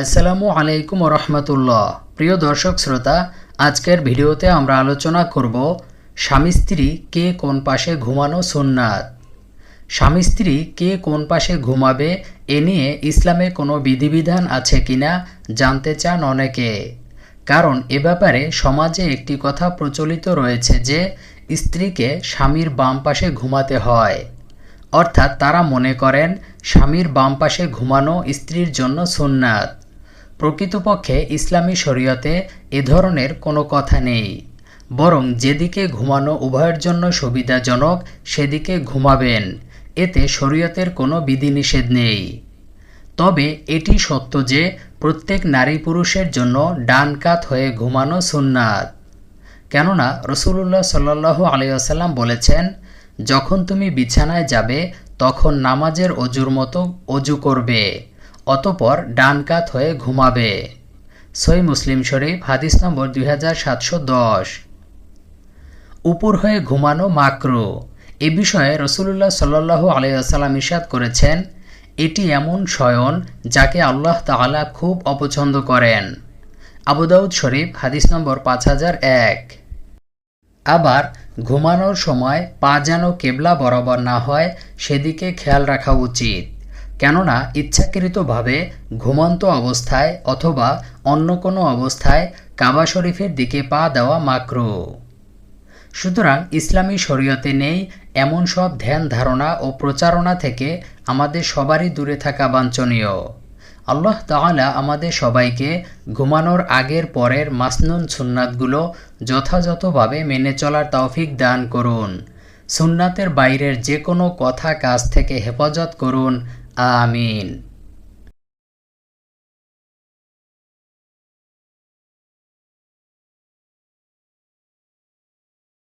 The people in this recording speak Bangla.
আসসালামু আলাইকুম রহমতুল্লাহ। প্রিয় দর্শক শ্রোতা, আজকের ভিডিওতে আমরা আলোচনা করব স্বামী স্ত্রী কে কোন পাশে ঘুমানো সুন্নাত। স্বামী স্ত্রী কে কোন পাশে ঘুমাবে এ নিয়ে ইসলামে কোনো বিধিবিধান আছে কিনা জানতে চান অনেকে। কারণ এ ব্যাপারে সমাজে একটি কথা প্রচলিত রয়েছে যে, স্ত্রীকে স্বামীর বাম পাশে ঘুমাতে হয়। অর্থাৎ তারা মনে করেন, স্বামীর বাম পাশে ঘুমানো স্ত্রীর জন্য সুন্নাত। প্রকৃতপক্ষে ইসলামী শরীয়তে এ ধরনের কোনো কথা নেই। বরং যেদিকে ঘুমানো উভয়ের জন্য সুবিধাজনক, সেদিকে ঘুমাবেন। এতে শরীয়তের কোনো বিধিনিষেধ নেই। তবে এটি সত্য যে, প্রত্যেক নারী পুরুষের জন্য ডান কাত হয়ে ঘুমানো সুন্নাত। কেননা রসুল্লাহ সাল্লাহ আলিয়াসাল্লাম বলেছেন, যখন তুমি বিছানায় যাবে, তখন নামাজের অজুর মতো অজু করবে। অতপর ডান কাত হয়ে ঘুমাবে। সই মুসলিম শরীফ, হাদিস নম্বর দুই হাজার সাতশো দশ। উপর হয়ে ঘুমানো মাকরু। এ বিষয়ে রসুল্লাহ সাল্লাহ আলিয়াসাল্লাম ইসাদ করেছেন, এটি এমন শয়ন যাকে আল্লাহ তাআলা খুব অপছন্দ করেন। আবুদাউদ শরীফ, হাদিস নম্বর পাঁচ হাজার এক। আবার ঘুমানোর সময় পা যেন কেবলা বরাবর না হয়, সেদিকে খেয়াল রাখা উচিত। কেননা ইচ্ছাকৃতভাবে ঘুমন্ত অবস্থায় অথবা অন্য কোনো অবস্থায় কাবা শরীফের দিকে পা দেওয়া মাকরু। সুতরাং ইসলামী শরীয়তে নেই এমন সব ধ্যান ধারণা ও প্রচারণা থেকে আমাদের সবারই দূরে থাকা বাঞ্ছনীয়। আল্লাহ তাআলা আমাদের সবাইকে ঘুমানোর আগের পরের মাসনুন সুন্নাতগুলো যথাযথভাবে মেনে চলার তৌফিক দান করুন। সুন্নাতের বাইরের যে কোনো কথা কাজ থেকে হেফাজত করুন। Amin.